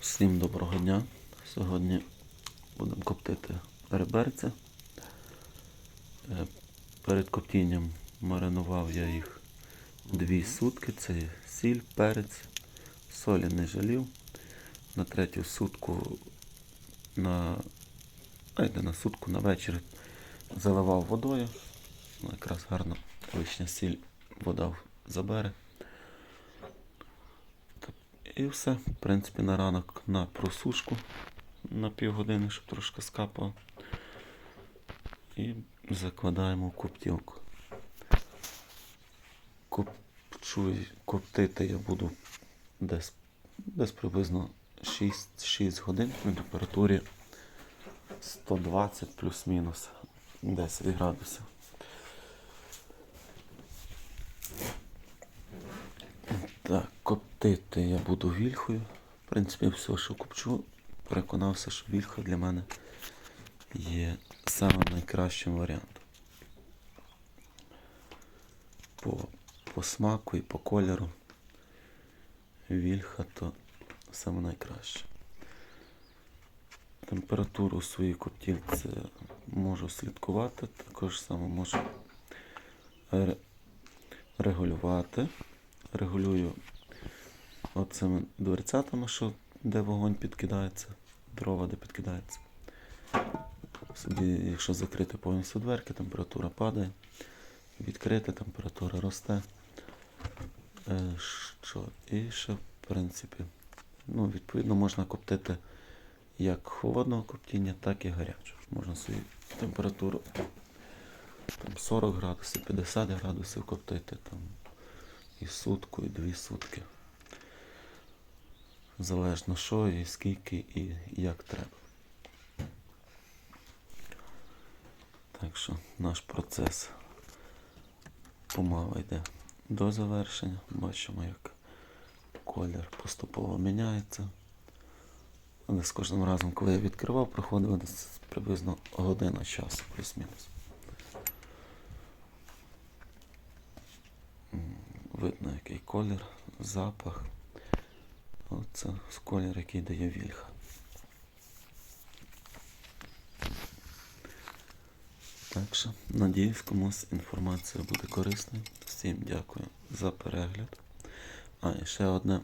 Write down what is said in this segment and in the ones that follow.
Всім доброго дня. Сьогодні будемо коптити реберця. Е, Перед коптінням маринував я їх дві сутки. Це сіль, перець, солі не жалів. На третю сутку на, знаєте, на сутку на вечір заливав водою. Ну, якраз гарно лишня сіль вода забере. І все. В принципі, на ранок на просушку на півгодини, щоб трошки скапало. І закладаємо в коптілку. Коптити я буду десь, десь приблизно 6, 6 годин на температурі 120 плюс-мінус 10 градусів. Так, коптити я буду вільхою. В принципі, все, що копчу, переконався, що вільха для мене є самим найкращим варіантом. По, по смаку і по кольору вільха то саме найкраще. Температуру своїй коптілці можу слідкувати, також само можу регулювати. Регулюю оцими дверцятами, що де вогонь підкидається, дрова де підкидається. Собі, якщо закрити повністю дверки, температура падає. Відкрити температура росте. Е, що? І ще, в принципі, ну, відповідно, можна коптити як холодного коптіння, так і гарячого. Можна собі температуру там, 40 градусів, 50 градусів коптити. Там, і сутку, і дві сутки. Залежно що і скільки і як треба. Так що наш процес помало йде до завершення. Бачимо, як колір поступово міняється. Але з кожним разом, коли я відкривав, проходило приблизно година часу, плюс-мінус. Видно, який колір, запах. Оце колір, який дає вільха. Так що, надіюсь, комусь інформація буде корисною. Всім дякую за перегляд. А, ще одне.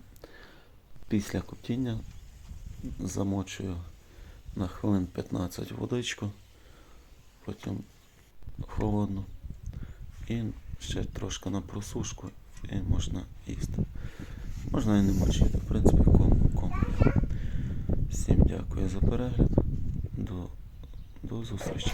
Після коптіння замочую на хвилин 15 водичку, потім холодну. І ще трошки на просушку і можна їсти. Можна і не мочити, в принципі, кому. кому. Всім дякую за перегляд. До, до зустрічі.